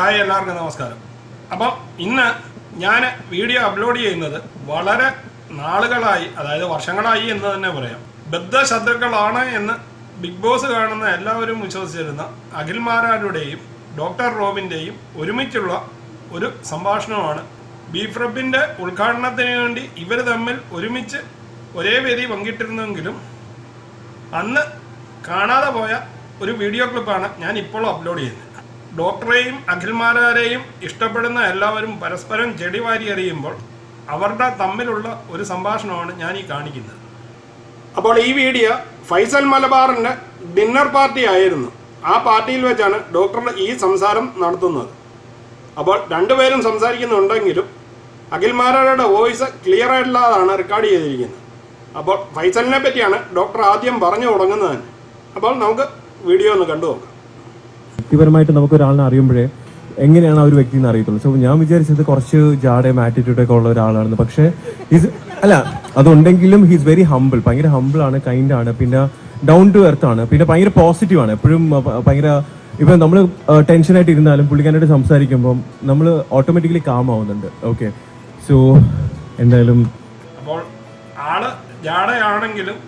Hi എല്ലാവർക്കും നമസ്കാരം. അപ്പോൾ ഇന്ന് ഞാൻ വീഡിയോ അപ്ലോഡ് ചെയ്യുന്നത് വളരെ നാളുകളായി അതായത് വർഷങ്ങളായി എന്ന് തന്നെ പറയാം. ബദ്ധശത്രുക്കളാണ് എന്ന് ബിഗ് ബോസ് കാണുന്ന എല്ലാവരും വിശ്വസിച്ചിരുന്ന അഖിൽമാരാരുടെയും ഡോക്ടർ റോബിന്റെയും ഒരുമിച്ചുള്ള ഒരു സംഭാഷണമാണ്. ബീഫ് റബിന്റെ ഉദ്ഘാടനത്തിന് വേണ്ടി ഇവർ തമ്മിൽ ഒരുമിച്ച് ഒരേ വേദി പങ്കിട്ടിരുന്നെങ്കിലും അന്ന് കാണാതെ പോയ ഒരു വീഡിയോ ക്ലിപ്പാണ് ഞാൻ ഇപ്പോൾ അപ്ലോഡ് ചെയ്യുന്നത്. ഡോക്ടറെയും അഖിൽമാരാരെയും ഇഷ്ടപ്പെടുന്ന എല്ലാവരും പരസ്പരം ചെടി വാരി എറിയുമ്പോൾ അവരുടെ തമ്മിലുള്ള ഒരു സംഭാഷണമാണ് ഞാൻ ഈ കാണിക്കുന്നത്. അപ്പോൾ ഈ വീഡിയോ ഫൈസൽ മലബാറിന്റെ ഡിന്നർ പാർട്ടി ആയിരുന്നു. ആ പാർട്ടിയിൽ വെച്ചാണ് ഡോക്ടർ ഈ സംസാരം നടത്തുന്നത്. അപ്പോൾ രണ്ടുപേരും സംസാരിക്കുന്നുണ്ടെങ്കിലും അഖിൽമാരാരുടെ വോയിസ് ക്ലിയർ ആയിട്ടുള്ളതാണ് റെക്കോർഡ് ചെയ്തിരിക്കുന്നത്. അപ്പോൾ ഫൈസലിനെ പറ്റിയാണ് ഡോക്ടർ ആദ്യം പറഞ്ഞു തുടങ്ങുന്നത് അപ്പോൾ നമുക്ക് വീഡിയോ ഒന്ന് കണ്ടു നോക്കാം. വ്യക്തിപരമായിട്ട് നമുക്ക് ഒരാളിനെ അറിയുമ്പോഴേ എങ്ങനെയാണ് ആ ഒരു വ്യക്തി എന്ന് അറിയത്തുള്ളൂ. സോ ഞാൻ വിചാരിച്ചത് കുറച്ച് ജാടയും ആറ്റിറ്റ്യൂഡ് ഒക്കെ ഉള്ള ഒരാളാണെന്ന് പക്ഷേ ഹിസ് അല്ല അതുണ്ടെങ്കിലും ഹീസ് വെരി ഹമ്പിൾ ഭയങ്കര ഹമ്പിൾ ആണ് കൈൻഡ് ആണ് പിന്നെ ഡൗൺ ടു എർത്ത് ആണ് പിന്നെ ഭയങ്കര പോസിറ്റീവ് ആണ്. എപ്പോഴും ഭയങ്കര ഇപ്പൊ നമ്മൾ ടെൻഷനായിട്ട് ഇരുന്നാലും പുള്ളിക്കാനായിട്ട് സംസാരിക്കുമ്പോൾ നമ്മൾ ഓട്ടോമാറ്റിക്കലി കാം ആവുന്നുണ്ട്. ഓക്കെ സോ എന്തായാലും അപ്പോൾ ആൾ ജാടയാണെങ്കിലും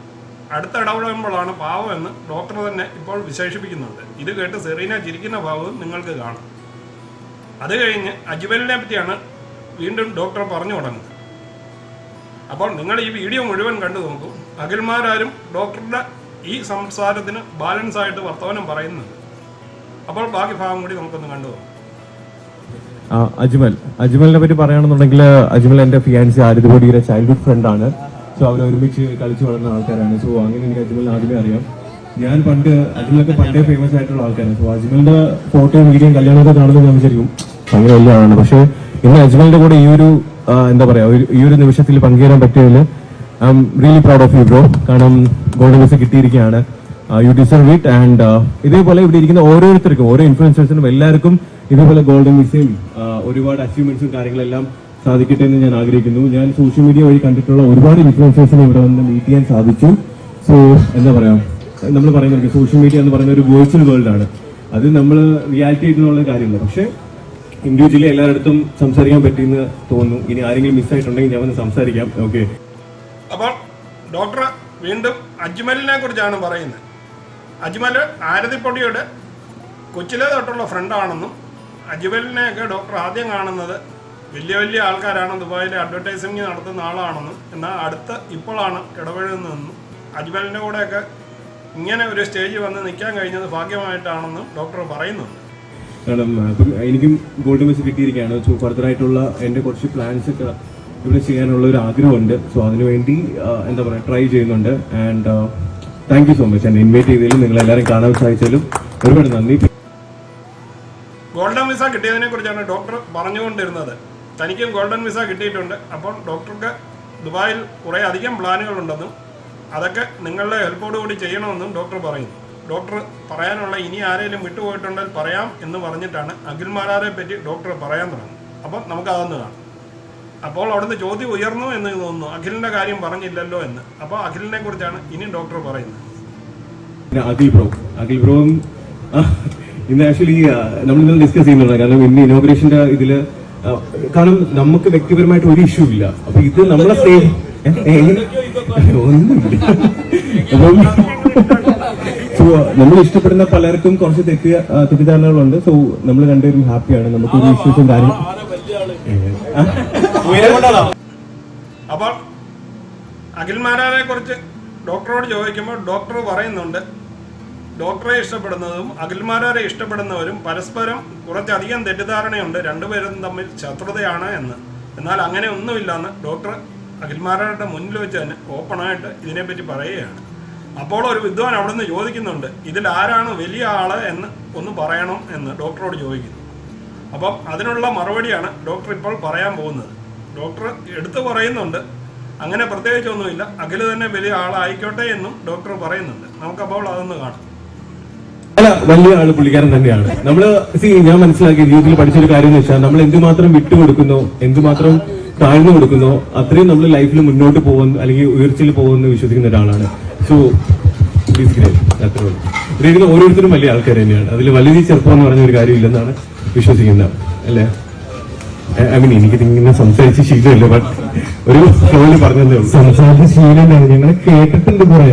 അടുത്ത ഇടപെടുമ്പോഴാണ് പാവം എന്ന് ഡോക്ടർ തന്നെ ഇപ്പോൾ വിശേഷിപ്പിക്കുന്നുണ്ട്. ഇത് കേട്ട് സെറീന ചിരിക്കുന്ന ഭാവവും നിങ്ങൾക്ക് കാണാം. അത് കഴിഞ്ഞ് അജ്മലിനെ പറ്റിയാണ് വീണ്ടും ഡോക്ടർ പറഞ്ഞു തുടങ്ങുന്നത്. അപ്പോൾ നിങ്ങൾ ഈ വീഡിയോ മുഴുവൻ കണ്ടു നോക്കൂ. അഖിൽമാരാരും ഡോക്ടറുടെ ഈ സംസാരത്തിന് ബാലൻസ് ആയിട്ട് വർത്തമാനം പറയുന്നുണ്ട്. അപ്പോൾ ബാക്കി ഭാഗം കൂടി നമുക്കൊന്ന് കണ്ടു നോക്കാം. അജ്മൽ. അജ്മലിനെ പറ്റി പറയുകയാണെന്നുണ്ടെങ്കിൽ അജ്മൽ എന്റെ ഫിയാൻസി ആരിത് ചൈൽഡ്ഹുഡ് ഫ്രണ്ട് ആണ്. സോ അവർ ഒരുമിച്ച് കളിച്ചു വളർന്ന ആൾക്കാരാണ്. സോ അങ്ങനെ എനിക്ക് അജ്മൽ ആദ്യമേ അറിയാം. ഞാൻ പണ്ട് അജ്മലൊക്കെ പണ്ടേ ഫേമസ് ആയിട്ടുള്ള ആൾക്കാരാണ്. സോ അജ്മലിന്റെ ഫോട്ടോയും വീഡിയോയും കല്യാണമൊക്കെ കാണുന്നത് ഞാൻ വിചാരിക്കും ഭയങ്കര വലിയ ആളാണ് പക്ഷേ ഇന്ന് അജ്മലിന്റെ കൂടെ ഈ ഒരു എന്താ പറയാ ഈ ഒരു നിമിഷത്തിൽ പങ്കുചേരാൻ പറ്റിയതിൽ I'm really proud of you bro കാരണം ഗോൾഡൻ വിസ കിട്ടിയിരിക്കുകയാണ്. യു ഡിസർവ് ഇറ്റ് ആൻഡ് ഇതേപോലെ ഇവിടെ ഇരിക്കുന്ന ഓരോരുത്തർക്കും ഓരോ ഇൻഫ്ലുവൻസേഴ്സിനും എല്ലാവർക്കും ഇതേപോലെ ഗോൾഡൻ വിസയും ഒരുപാട് അച്ചീവ്മെന്റ്സും കാര്യങ്ങളെല്ലാം സാധിക്കട്ടെ എന്ന് ഞാൻ ആഗ്രഹിക്കുന്നു. ഞാൻ സോഷ്യൽ മീഡിയ വഴി കണ്ടിട്ടുള്ള ഒരുപാട് ഇൻഫ്ലുവൻസേഴ്സിനെ ഇവിടെ വന്ന് മീറ്റ് ചെയ്യാൻ സാധിച്ചു. സോ എന്താ പറയാ? നമ്മൾ പറയുന്നത് സോഷ്യൽ മീഡിയ എന്ന് പറയുന്ന ഒരു വേർച്വൽ വേൾഡ് ആണ്. അത് നമ്മൾ റിയാലിറ്റി ആയിട്ടുള്ള കാര്യമില്ല പക്ഷേ ഇൻഡിവിജ്വലി എല്ലായിടത്തും സംസാരിക്കാൻ പറ്റിയെന്ന് തോന്നുന്നു. ഇനി ആരെങ്കിലും മിസ്സായിട്ടുണ്ടെങ്കിൽ ഞാൻ വന്ന് സംസാരിക്കാം. ഓക്കെ അപ്പോൾ ഡോക്ടർ വീണ്ടും അജ്മലിനെ കുറിച്ചാണ് പറയുന്നത്. അജ്മൽ ആരതിപ്പൊടിയുടെ കൊച്ചിലെ തൊട്ടുള്ള ഫ്രണ്ടാണെന്നും അജ്മലിനെയൊക്കെ ഡോക്ടർ ആദ്യം കാണുന്നത് വലിയ വലിയ ആൾക്കാരാണ് ദുബായിലെ അഡ്വർടൈസിങ് നടത്തുന്ന ആളാണെന്നും എന്നാൽ അടുത്ത ഇപ്പോഴാണ് ഇടപഴകുന്നതെന്നും അജ്മലിന്റെ കൂടെയൊക്കെ ഇങ്ങനെ ഒരു സ്റ്റേജിൽ വന്ന് നിൽക്കാൻ കഴിഞ്ഞത് ഭാഗ്യമായിട്ടാണെന്നും ഡോക്ടർ പറയുന്നുണ്ട് കാരണം അപ്പം ഇപ്പം എനിക്കും ഗോൾഡ് മെസ് കിട്ടിയിരിക്കുകയാണ്. സോ ഫർദറായിട്ടുള്ള എന്റെ കുറച്ച് പ്ലാൻസ് ഒക്കെ ഇവിടെ ചെയ്യാനുള്ള ഒരു ആഗ്രഹമുണ്ട്. സോ അതിനുവേണ്ടി എന്താ പറയുക ട്രൈ ചെയ്യുന്നുണ്ട്. And thank you so much എന്നെ ഇൻവൈറ്റ് ചെയ്തതിലും നിങ്ങൾ എല്ലാവരും കാണാൻ സാധിച്ചാലും ഒരുപാട് നന്ദി. ഗോൾഡൻ വിസ കിട്ടിയതിനെ കുറിച്ചാണ് ഡോക്ടർ പറഞ്ഞുകൊണ്ടിരുന്നത്. തനിക്കും ഗോൾഡൻ വിസ കിട്ടിയിട്ടുണ്ട്. അപ്പോൾ ഡോക്ടർക്ക് ദുബായിൽ കുറേ അധികം പ്ലാനുകളുണ്ടെന്നും അതൊക്കെ നിങ്ങളുടെ ഹെൽപ്പോട് കൂടി ചെയ്യണമെന്നും ഡോക്ടർ പറയുന്നു. ഡോക്ടർ പറയാനുള്ള ഇനി ആരെങ്കിലും വിട്ടുപോയിട്ടുണ്ടെങ്കിൽ പറയാം എന്ന് പറഞ്ഞിട്ടാണ് അഖിൽമാരാരെ പറ്റി ഡോക്ടർ പറയാൻ തുടങ്ങി. അപ്പം നമുക്ക് അതൊന്ന് കാണാം. അപ്പോൾ അവിടുന്ന് ചോദ്യം ഉയർന്നു എന്ന് തോന്നുന്നു. അഖിലിന്റെ കാര്യം പറഞ്ഞില്ലല്ലോ എന്ന്. അപ്പോൾ അഖിലിനെ കുറിച്ചാണ് ഇനി ഡോക്ടർ പറയുന്നത്. അഖിൽ ബ്രോ അഖിൽ ബ്രോ ഇന്ന് ആക്ച്വലി നമ്മൾ ഡിസ്കസ് ചെയ്യുന്നുണ്ട് കാരണം ഇന്ന് ഇനോഗ്രേഷന്റെ ഇതിൽ കാരണം നമുക്ക് വ്യക്തിപരമായിട്ട് ഒരു ഇഷ്യൂ ഇല്ല. അപ്പൊ ഇത് നമ്മളെ സേവ് ഒന്നുമില്ല. അപ്പം സോ നമ്മൾ ഇഷ്ടപ്പെടുന്ന പലർക്കും കുറച്ച് തെറ്റിയ ആ, തെറ്റിദ്ധാരണകളുണ്ട്. സോ നമ്മൾ രണ്ടുപേരും ഹാപ്പിയാണ്. നമുക്ക് ഒരു ഇഷ്യൂസും കാര്യം അപ്പോൾ അഖിൽമാരാരെ കുറിച്ച് ഡോക്ടറോട് ചോദിക്കുമ്പോൾ ഡോക്ടർ പറയുന്നുണ്ട് ഡോക്ടറെ ഇഷ്ടപ്പെടുന്നതും അഖിൽമാരാരെ ഇഷ്ടപ്പെടുന്നവരും പരസ്പരം കുറച്ചധികം തെറ്റിദ്ധാരണയുണ്ട്. രണ്ടുപേരും തമ്മിൽ ശത്രുതയാണ് എന്ന്. എന്നാൽ അങ്ങനെ ഒന്നുമില്ലെന്ന് ഡോക്ടർ അഖിൽമാരാരുടെ മുന്നിൽ വെച്ച് തന്നെ ഓപ്പണായിട്ട് ഇതിനെപ്പറ്റി പറയുകയാണ്. അപ്പോൾ ഒരു വിദ്വാൻ അവിടെ നിന്ന് ചോദിക്കുന്നുണ്ട് ഇതിൽ ആരാണ് വലിയ ആൾ എന്ന് ഒന്ന് പറയണം എന്ന് ഡോക്ടറോട് ചോദിക്കുന്നു. അപ്പം അതിനുള്ള മറുപടിയാണ് ഡോക്ടർ ഇപ്പോൾ പറയാൻ പോകുന്നത്. ഡോക്ടർ എടുത്തു പറയുന്നുണ്ട് അങ്ങനെ പ്രത്യേകിച്ചൊന്നുമില്ല. അഖിൽ തന്നെ വലിയ ആളായിക്കോട്ടെ എന്നും ഡോക്ടർ പറയുന്നുണ്ട്. നമുക്കപ്പോൾ അതൊന്ന് കാണാം. അല്ല വലിയ ആൾ പുള്ളിക്കാരൻ തന്നെയാണ്. നമ്മൾ ഞാൻ മനസ്സിലാക്കിയ ജീവിതത്തിൽ പഠിച്ചൊരു കാര്യം എന്ന് വെച്ചാൽ നമ്മൾ എന്തുമാത്രം വിട്ടുകൊടുക്കുന്നു എന്തുമാത്രം താഴ്ന്നു കൊടുക്കുന്നു അത്രയും നമ്മൾ ലൈഫിൽ മുന്നോട്ട് പോകുന്നു അല്ലെങ്കിൽ ഉയർച്ചയിൽ പോകുമെന്ന് വിശ്വസിക്കുന്ന ഒരാളാണ്. സോ പ്ലീസ് ഗ്രേറ്റ് ഓരോരുത്തരും വലിയ ആൾക്കാർ തന്നെയാണ്. അതിൽ വലിയ ചെറുപ്പം എന്ന് പറഞ്ഞ ഒരു കാര്യമില്ലെന്നാണ് വിശ്വസിക്കുന്നത്. അല്ലേ? ഐ മീൻ എനിക്ക് ഇങ്ങനെ സംസാരിച്ച് ശീലമില്ല ബട്ട് ഒരു ഫ്ലോയിൽ പറഞ്ഞതേ സംസാരിച്ച ശീലമില്ല ഞങ്ങൾ കേട്ടിട്ടുണ്ട് കുറെ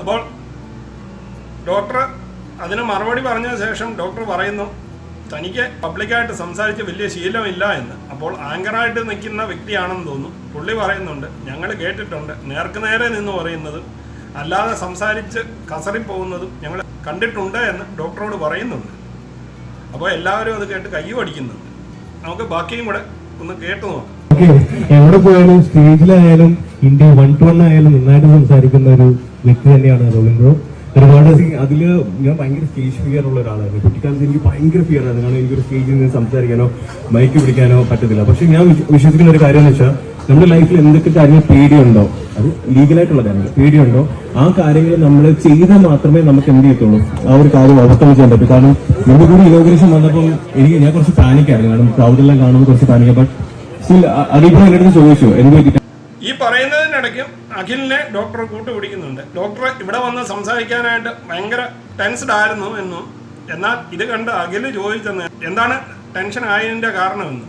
അപ്പോൾ ഡോക്ടർ അതിന് മറുപടി പറഞ്ഞ ശേഷം ഡോക്ടർ പറയുന്നു തനിക്ക് പബ്ലിക്കായിട്ട് സംസാരിച്ച് വലിയ ശീലമില്ല എന്ന്. അപ്പോൾ ആങ്കറായിട്ട് നിൽക്കുന്ന വ്യക്തിയാണെന്ന് തോന്നുന്നു. പുള്ളി പറയുന്നുണ്ട് ഞങ്ങൾ കേട്ടിട്ടുണ്ട്. നേർക്കുനേരെ നിന്ന് പറയുന്നത് അല്ലാതെ സംസാരിച്ച് കസറിപ്പോകുന്നതും ഞങ്ങൾ കണ്ടിട്ടുണ്ട് എന്ന് ഡോക്ടറോട് പറയുന്നുണ്ട്. അപ്പോൾ എല്ലാവരും അത് കേട്ട് കൈ പഠിക്കുന്നുണ്ട്. നമുക്ക് ബാക്കിയും കൂടെ ഒന്ന് കേട്ടു നോക്കാം. എവിടെ പോയാലും സ്റ്റേജിലായാലും ഇന്ത്യ വൺ ടു വൺ ആയാലും നന്നായിട്ട് സംസാരിക്കുന്ന ഒരു വ്യക്തി തന്നെയാണ് റോബിൻ ബ്രോ. ഒരുപാട് അതിൽ ഞാൻ ഭയങ്കര സ്റ്റേജ് ഫിയർ ഉള്ള ഒരാളായിരുന്നു. കുട്ടിക്കാലത്ത് എനിക്ക് ഭയങ്കര ഫിയർ ആയിരുന്നു. കാരണം എനിക്കൊരു സ്റ്റേജിൽ നിന്ന് സംസാരിക്കാനോ മൈക്ക് പിടിക്കാനോ പറ്റത്തില്ല. പക്ഷെ ഞാൻ വിശ്വസിക്കുന്ന ഒരു കാര്യം എന്ന് വെച്ചാൽ നമ്മുടെ ലൈഫിൽ എന്തൊക്കെ കാര്യങ്ങൾ പേടിയുണ്ടോ അത് ലീഗലായിട്ടുള്ള കാര്യങ്ങൾ പേടിയുണ്ടോ ആ കാര്യങ്ങൾ നമ്മൾ ചെയ്താൽ മാത്രമേ നമുക്ക് എന്ത് ചെയ്യത്തുള്ളൂ? ആ ഒരു കാര്യം അവസ്ഥ ചെയ്യാൻ പറ്റും. കാരണം മുമ്പ് കൂടി ഇനോഗ്രേഷൻ വന്നപ്പോൾ എനിക്ക് ഞാൻ കുറച്ച് പാനിക്കായിരുന്നു കാരണം ക്രൗഡെല്ലാം കാണുമ്പോൾ കുറച്ച് പാനിക്കാം ബട്ട് സ്റ്റിൽ അതിപ്പോ എന്റെ അടുത്ത് ചോദിച്ചു എന്ത് പറ്റി? ഈ പറയുന്നതിനിടയ്ക്കും അഖിലിനെ ഡോക്ടർ കൂട്ടുപിടിക്കുന്നുണ്ട്. ഡോക്ടർ ഇവിടെ വന്ന് സംസാരിക്കാനായിട്ട് ഭയങ്കര ടെൻസ്ഡ് ആയിരുന്നു എന്നും എന്നാൽ ഇത് കണ്ട് അഖിൽ ചോദിച്ചെന്ന് എന്താണ് ടെൻഷൻ ആയതിന്റെ കാരണമെന്ന്.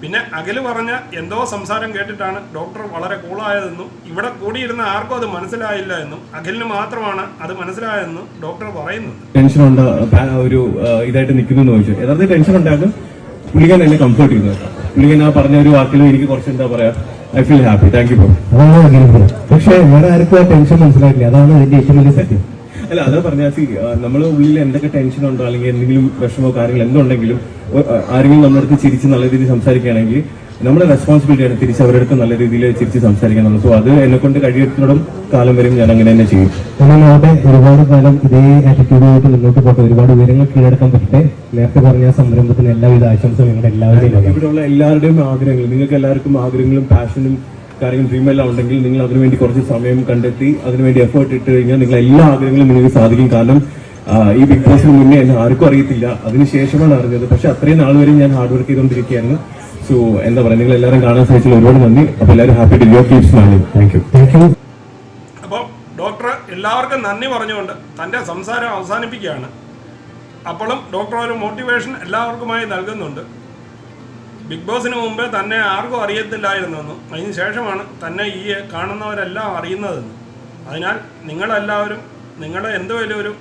പിന്നെ അഖിൽ പറഞ്ഞ എന്തോ സംസാരം കേട്ടിട്ടാണ് ഡോക്ടർ വളരെ കൂളായതെന്നും ഇവിടെ കൂടിയിരുന്ന ആർക്കും അത് മനസ്സിലായില്ല എന്നും അഖിലിന് മാത്രമാണ് അത് മനസ്സിലായതെന്നും ഡോക്ടർ പറയുന്നുണ്ട്. ടെൻഷൻ ഉണ്ട് ഒരു ഇതായിട്ട് നിൽക്കുന്നു ചോദിച്ചു. യഥാർത്ഥത്തിൽ ടെൻഷൻ ഉണ്ടായിരുന്നു പുള്ളിക്കാൻ എന്നെ കംഫർട്ട് ചെയ്തു. പുള്ളിക്കാൻ ആ പറഞ്ഞ ഒരു വാക്കിലും എനിക്ക് കുറച്ച് എന്താ പറയാ I feel happy thank you പക്ഷെ വേറെ ആർക്കും ആ ടെൻഷൻ മനസ്സിലായില്ല അതാണ് അതിന്റെ ഏറ്റവും വലിയ സത്യം. അല്ല അതാ പറഞ്ഞാൽ നമ്മൾ ഉള്ളിൽ എന്തൊക്കെ ടെൻഷൻ ഉണ്ടോ അല്ലെങ്കിൽ എന്തെങ്കിലും വിഷമോ കാര്യങ്ങൾ എന്തുണ്ടെങ്കിലും ആരെങ്കിലും നമ്മുടെ അടുത്ത് ചിരിച്ച് നല്ല രീതിയിൽ സംസാരിക്കുകയാണെങ്കിൽ നമ്മുടെ റെസ്പോൺസിബിലിറ്റിയാണ് തിരിച്ച് അവരടുത്ത് നല്ല രീതിയിൽ ചിരിച്ച് സംസാരിക്കാൻ സോ അത് എന്നെ കൊണ്ട് കഴിയത്തിനോടും കാലം വരും ഞാൻ അങ്ങനെ തന്നെ ചെയ്യും. എന്നാൽ അവിടെ ഒരുപാട് കാലം ഇതേ ആറ്റിറ്റ്യൂഡുമായിട്ട് മുന്നോട്ട് പോട്ടെ ഒരുപാട് ഉയരങ്ങൾ കീഴടക്കാൻ പറ്റട്ടെ. നേരത്തെ പറഞ്ഞ സംരംഭത്തിന് എല്ലാവിധ ആശംസകളും ഞങ്ങളുടെ എല്ലാവരുടെയും ഇവിടെയുള്ള എല്ലാവരുടെയും ആഗ്രഹങ്ങൾ നിങ്ങൾക്ക് എല്ലാവർക്കും ആഗ്രഹങ്ങളും പാഷനും കാര്യങ്ങളും ഡ്രീം എല്ലാം ഉണ്ടെങ്കിൽ നിങ്ങൾ അതിനുവേണ്ടി കുറച്ച് സമയം കണ്ടെത്തി അതിനുവേണ്ടി എഫേർട്ട് ഇട്ട് കഴിഞ്ഞാൽ നിങ്ങൾ എല്ലാ ആഗ്രഹങ്ങളും നിങ്ങൾക്ക് സാധിക്കും. കാരണം ഈ ബിഗ് ബോസിന് മുന്നേ എന്നെ ആർക്കും അറിയത്തില്ല. അതിനുശേഷമാണ് അറിഞ്ഞത്. പക്ഷെ അത്രയും നാൾ വരെ ഞാൻ ഹാർഡ് വർക്ക് ചെയ്തുകൊണ്ടിരിക്കുകയായിരുന്നു. സോ എന്താ പറയുക നിങ്ങൾ എല്ലാവരും കാണാൻ സാധിച്ചതിൽ ഒരുപാട് നന്ദി. അപ്പൊ എല്ലാവരും ഹാപ്പി ടു യുവർ കീപ്സ് അപ്പൊ താങ്ക് യു താങ്ക് യു അപ്പോൾ ഡോക്ടർ എല്ലാവർക്കും നന്ദി പറഞ്ഞുകൊണ്ട് തന്റെ സംസാരം അവസാനിപ്പിക്കുകയാണ്. അപ്പോഴും ഡോക്ടർ ഒരു മോട്ടിവേഷൻ എല്ലാവർക്കുമായി നൽകുന്നുണ്ട്. ബിഗ് ബോസിന് മുമ്പേ തന്നെ ആർക്കും അറിയത്തില്ലായിരുന്നെന്നും അതിന് ശേഷമാണ് തന്നെ ഈ കാണുന്നവരെല്ലാം അറിയുന്നതെന്നും. അതിനാൽ നിങ്ങളെല്ലാവരും നിങ്ങളുടെ എന്തെങ്കിലും ഒരു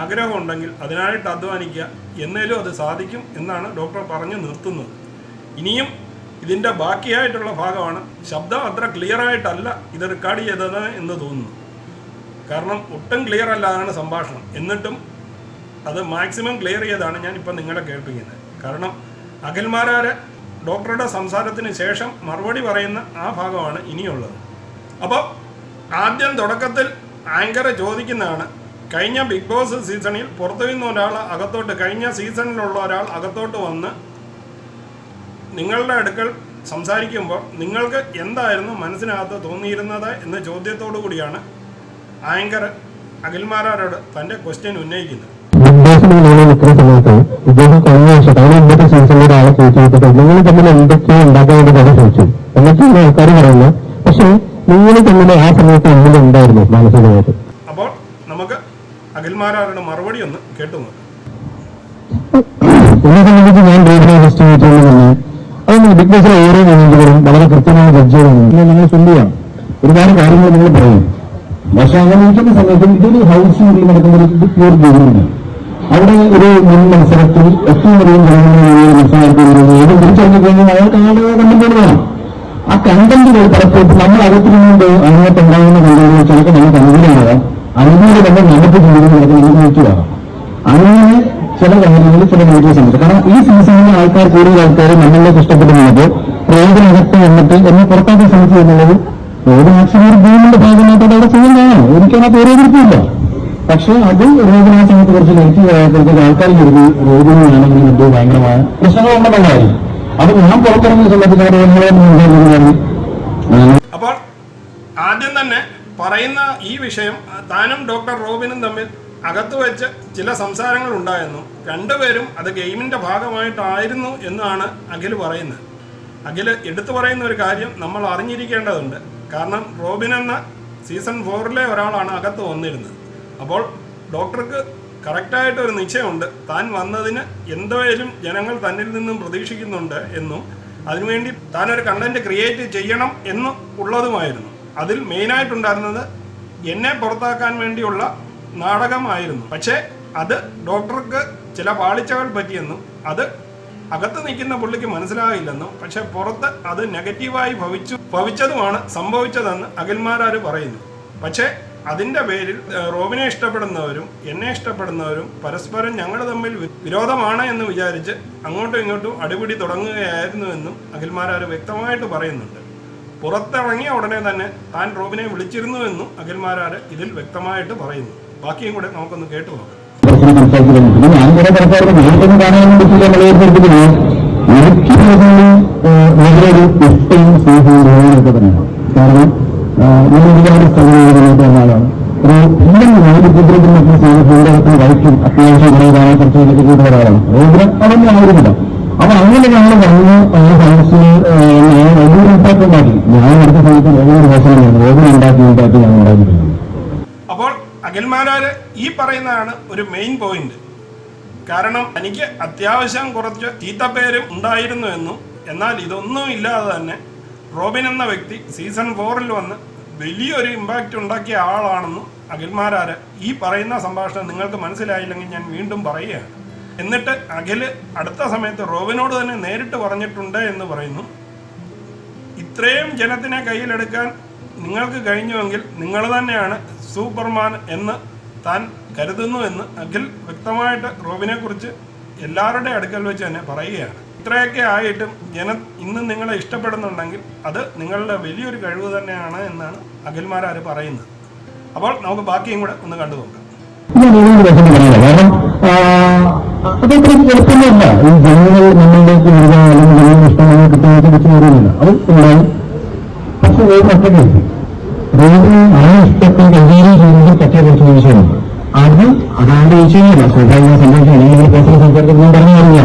ആഗ്രഹമുണ്ടെങ്കിൽ അതിനായിട്ട് അധ്വാനിക്കുക. എന്നേലും അത് സാധിക്കും എന്നാണ് ഡോക്ടർ പറഞ്ഞു നിർത്തുന്നത്. ഇനിയും ഇതിന്റെ ബാക്കിയായിട്ടുള്ള ഭാഗമാണ്. ശബ്ദം അത്ര ക്ലിയർ ആയിട്ടല്ല ഇത് റെക്കോർഡ് ചെയ്തത് എന്ന് തോന്നുന്നു. കാരണം ഒട്ടും ക്ലിയർ അല്ലാതാണ് സംഭാഷണം. എന്നിട്ടും അത് മാക്സിമം ക്ലിയർ ചെയ്താണ് ഞാനിപ്പോൾ നിങ്ങളെ കേൾപ്പിക്കുന്നത്. കാരണം അഖിൽമാരാര് ഡോക്ടറുടെ സംസാരത്തിന് ശേഷം മറുപടി പറയുന്ന ആ ഭാഗമാണ് ഇനിയുള്ളത്. അപ്പോൾ ആദ്യം തുടക്കത്തിൽ ആങ്കറെ ചോദിക്കുന്നതാണ് കഴിഞ്ഞ ബിഗ് ബോസ് സീസണിൽ പുറത്തു നിന്ന് ഒരാൾ അകത്തോട്ട് കഴിഞ്ഞ സീസണിലുള്ള ഒരാൾ അകത്തോട്ട് വന്ന് നിങ്ങളുടെ അടുക്കൽ സംസാരിക്കുമ്പോൾ നിങ്ങൾക്ക് എന്തായിരുന്നു മനസ്സിനകത്ത് തോന്നിയിരുന്നത് എന്ന ചോദ്യത്തോടു കൂടിയാണ് ആങ്കർ അഖിൽമാരാരോട് തന്റെ ക്വസ്റ്റ്യൻ ഉന്നയിക്കുന്നത്. നിങ്ങൾ തമ്മിൽ എന്തൊക്കെയോ ചോദിച്ചു ആൾക്കാർ പക്ഷേ നിങ്ങൾ തമ്മിൽ ആ സമയത്ത് മാനസികമായിട്ട്? അപ്പോൾ നമുക്ക് അഖിൽമാരാരുടെ മറുപടി ഒന്ന് കേട്ടു നോക്കാം. എന്നെ സംബന്ധിച്ച് ഞാൻ ബിഗ് ബോസിലെ ഓരോ മീനിങ്ങുകളും വളരെ കൃത്യമായ ജഡ്ജുകളാണ്. പിന്നെ നിങ്ങൾ ചിന്തിയാണ് ഒരുപാട് കാര്യങ്ങൾ നിങ്ങൾ പറയും. പക്ഷെ അങ്ങനെ സമയത്ത് ഇതൊരു ഹൗസിനുള്ളിൽ നടക്കുന്ന ഒരു പ്യൂർ ഗെയിമിംഗ് അവിടെ ഒരു മുൻ മത്സരത്തിൽ ഏറ്റവും അധികം മത്സരത്തിൽ ഏത് തിരിച്ചറിഞ്ഞു കഴിഞ്ഞാൽ അയാൾക്ക് ആളുകൾ കണ്ടന്റ് വേണം ആ കണ്ടന്റുകൾ പലപ്പോഴും നമ്മൾ അകത്തിരുന്നുകൊണ്ട് അതിനകത്ത് ഉണ്ടാകുന്ന കണ്ടന്റുകൾ ചിലപ്പോൾ നമുക്ക് അനുകൂലമാകാം അനുകൂല തന്നെ നമുക്ക് ചിന്തിക്കുന്ന നമുക്ക് നോക്കിയാകാം അങ്ങനെ ചില കാര്യങ്ങളിൽ ചില വീഡിയോസ് ഉണ്ട്. കാരണം ഈ സീസണിൽ ആൾക്കാർ കൂടുതൽ ആൾക്കാർ നമ്മളിലേക്ക് ഇഷ്ടപ്പെടുന്നത് റോഡിനകത്ത് വന്നിട്ട് എന്നെ പുറത്താക്കാൻ ശ്രമിച്ചു എന്നുള്ളത് റോഡ് മാക്സിമം ഒരു ഭൂമിന്റെ ഭാഗമായിട്ട് അവിടെ ചെയ്യുന്നതാണ്. എനിക്കതിനകത്ത് ഓരോ വൃത്തിയില്ല പക്ഷേ അത് റോഡിന് സമയത്ത് കുറച്ച് നെഗറ്റീവ് ആയപ്പോഴത്തേക്ക് ആൾക്കാർ കരുതി റോഡിനാണെങ്കിൽ എന്തോ ഭയങ്കരമായ പ്രശ്നങ്ങളുണ്ടെന്നുള്ള കാര്യം അത് ഞാൻ പുറത്തിറങ്ങിയ സമയത്ത് അപ്പോൾ ആദ്യം തന്നെ പറയുന്ന ഈ വിഷയം താനും ഡോക്ടർ റോബിനും തമ്മിൽ അകത്ത് വെച്ച് ചില സംസാരങ്ങൾ ഉണ്ടായിരുന്നു രണ്ടുപേരും അത് ഗെയിമിന്റെ ഭാഗമായിട്ടായിരുന്നു എന്നാണ് അഖിൽ പറയുന്നത്. അഖിൽ എടുത്തു പറയുന്ന ഒരു കാര്യം നമ്മൾ അറിഞ്ഞിരിക്കേണ്ടതുണ്ട്. കാരണം റോബിൻ എന്ന സീസൺ ഫോറിലെ ഒരാളാണ് അകത്ത് വന്നിരുന്നത്. അപ്പോൾ ഡോക്ടർക്ക് കറക്റ്റായിട്ട് ഒരു നിശ്ചയമുണ്ട്. താൻ വന്നതിന് എന്തായാലും ജനങ്ങൾ തന്നിൽ നിന്നും പ്രതീക്ഷിക്കുന്നുണ്ട് എന്നും അതിനുവേണ്ടി താൻ ഒരു കണ്ടന്റ് ക്രിയേറ്റ് ചെയ്യണം എന്നും ഉള്ളതുമായിരുന്നു. അതിൽ മെയിനായിട്ടുണ്ടായിരുന്നത് എന്നെ പുറത്താക്കാൻ വേണ്ടിയുള്ള നാടകമായിരുന്നു. പക്ഷേ അത് ഡോക്ടർക്ക് ചില പാളിച്ചകൾ പറ്റിയെന്നും അത് അകത്ത് നിൽക്കുന്ന പുള്ളിക്ക് മനസ്സിലാകില്ലെന്നും പക്ഷെ പുറത്ത് അത് നെഗറ്റീവായി ഭവിച്ചു ഭവിച്ചതുമാണ് സംഭവിച്ചതെന്ന് അഖിൽമാരാർ പറയുന്നു. പക്ഷേ അതിന്റെ പേരിൽ റോബിനെ ഇഷ്ടപ്പെടുന്നവരും എന്നെ ഇഷ്ടപ്പെടുന്നവരും പരസ്പരം ഞങ്ങൾ തമ്മിൽ വിരോധമാണ് എന്ന് വിചാരിച്ച് അങ്ങോട്ടും ഇങ്ങോട്ടും അടിപിടി തുടങ്ങുകയായിരുന്നുവെന്നും അഖിൽമാരാർ വ്യക്തമായിട്ട് പറയുന്നുണ്ട്. പുറത്തിറങ്ങിയ ഉടനെ തന്നെ താൻ റോബിനെ വിളിച്ചിരുന്നുവെന്നും അഖിൽമാരാർ ഇതിൽ വ്യക്തമായിട്ട് പറയുന്നു. ബാക്കിയും കൂടെ നമുക്കൊന്ന് കേട്ടു നോക്കാം. ഞാൻ ഇതിലൊരു ഇഷ്ടവും സ്നേഹവും ബഹുമാനമൊക്കെ തന്നെയാണ്. കാരണം ഞാൻ ഒരുപാട് സ്ഥലങ്ങളിലേക്ക് ഒരു വൈദ്യുതിദ്രവ്യം മറ്റും സ്നേഹത്തിന്റെ വൈക്കും അത്യാവശ്യം കുറെ കാണാൻ കുറച്ചുകൂടി കൂട്ടുന്ന ഒരാളാണ് അതുകൊണ്ട് അതൊന്നും ഹൗസിൽ വലിയൊരു ഇമ്പാക്ട് ഉണ്ടാക്കി ഞാൻ അടുത്ത സമയത്ത് വലിയൊരു ഓരോ ഉണ്ടാക്കി ഇമ്പാക്ട് ഞാൻ ഉണ്ടാക്കിയിട്ടുണ്ട്. അപ്പോൾ അഖിൽമാരാര് ഈ പറയുന്നതാണ് ഒരു മെയിൻ പോയിന്റ് കാരണം എനിക്ക് അത്യാവശ്യം കുറച്ച് ചീത്തപ്പേരും ഉണ്ടായിരുന്നു എന്നും എന്നാൽ ഇതൊന്നും ഇല്ലാതെ തന്നെ റോബിൻ എന്ന വ്യക്തി സീസൺ ഫോറിൽ വന്ന് വലിയൊരു ഇമ്പാക്റ്റ് ഉണ്ടാക്കിയ ആളാണെന്നും അഖിൽമാരാര് ഈ പറയുന്ന സംഭാഷണം നിങ്ങൾക്ക് മനസ്സിലായില്ലെങ്കിൽ ഞാൻ വീണ്ടും പറയുകയാണ്. എന്നിട്ട് അഖിൽ അടുത്ത സമയത്ത് റോബിനോട് തന്നെ നേരിട്ട് പറഞ്ഞിട്ടുണ്ട് എന്ന് പറയുന്നു. ഇത്രയും ജനത്തിനെ കയ്യിലെടുക്കാൻ നിങ്ങൾക്ക് കഴിഞ്ഞുവെങ്കിൽ നിങ്ങൾ തന്നെയാണ് സൂപ്പർമാൻ എന്ന് താൻ കരുതുന്നു എന്ന് അഖിൽ വ്യക്തമായിട്ട് റോബിനെ കുറിച്ച് എല്ലാവരുടെ അടുക്കൽ വെച്ച് തന്നെ പറയുകയാണ്. ഇത്രയൊക്കെ ആയിട്ടും ജന ഇന്ന് നിങ്ങളെ ഇഷ്ടപ്പെടുന്നുണ്ടെങ്കിൽ അത് നിങ്ങളുടെ വലിയൊരു കഴിവ് തന്നെയാണ് എന്നാണ് അഖിൽമാരാർ പറയുന്നത്. അപ്പോൾ നമുക്ക് ബാക്കിയും കൂടെ ഒന്ന് കണ്ടു നോക്കാം. വിഷയമുണ്ട് അത് അതാണ്ട് വിഷയമില്ല സ്വാഭാവിക സംബന്ധിച്ച് അല്ലെങ്കിൽ പേഴ്സണൽ സംസാരിക്കുന്നത് പറഞ്ഞു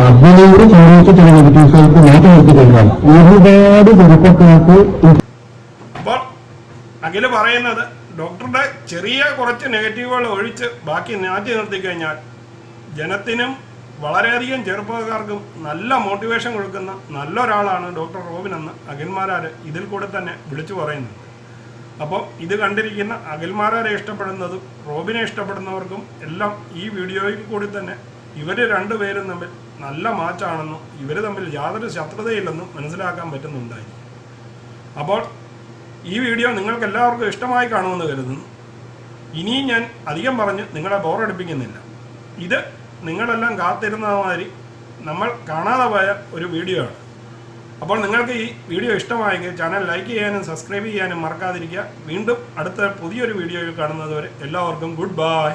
അതിലൂടെ ചോദിച്ചിട്ടാണ് നെഗറ്റീവ്സുകൾക്ക് നിർത്തി കഴിഞ്ഞാൽ ഒരുപാട് ചെറുപ്പക്കാർക്ക് അപ്പോൾ അഖിൽ പറയുന്നത് ഡോക്ടറുടെ ചെറിയ കുറച്ച് നെഗറ്റീവുകൾ ഒഴിച്ച് ബാക്കി മാറ്റി നിർത്തിക്കഴിഞ്ഞാൽ ജനത്തിനും വളരെയധികം ചെറുപ്പക്കാർക്കും നല്ല മോട്ടിവേഷൻ കൊടുക്കുന്ന നല്ലൊരാളാണ് ഡോക്ടർ റോബിൻ എന്ന് അഖിൽമാരാർ ഇതിൽ കൂടെ തന്നെ വിളിച്ചു പറയുന്നുണ്ട്. അപ്പോൾ ഇത് കണ്ടിരിക്കുന്ന അഖിൽമാരാരെ ഇഷ്ടപ്പെടുന്നതും റോബിനെ ഇഷ്ടപ്പെടുന്നവർക്കും എല്ലാം ഈ വീഡിയോയിൽ കൂടി തന്നെ ഇവർ രണ്ടുപേരും തമ്മിൽ നല്ല മാച്ചാണെന്നും ഇവർ തമ്മിൽ യാതൊരു ശത്രുതയില്ലെന്നും മനസ്സിലാക്കാൻ പറ്റുന്നുണ്ടായി. അപ്പോൾ ഈ വീഡിയോ നിങ്ങൾക്ക് എല്ലാവർക്കും ഇഷ്ടമായി കാണുമെന്ന് കരുതുന്നു. ഇനിയും ഞാൻ അധികം പറഞ്ഞ് നിങ്ങളെ ബോറടിപ്പിക്കുന്നില്ല ഇത് നിങ്ങളെല്ലാം കാത്തിരുന്ന മാതിരി നമ്മൾ കാണാതെ പോയ ഒരു വീഡിയോ ആണ്. അപ്പോൾ നിങ്ങൾക്ക് ഈ വീഡിയോ ഇഷ്ടമായെങ്കിൽ ചാനൽ ലൈക്ക് ചെയ്യാനും സബ്സ്ക്രൈബ് ചെയ്യാനും മറക്കാതിരിക്കുക. വീണ്ടും അടുത്ത പുതിയൊരു വീഡിയോയിൽ കാണുന്നതുവരെ എല്ലാവർക്കും ഗുഡ് ബൈ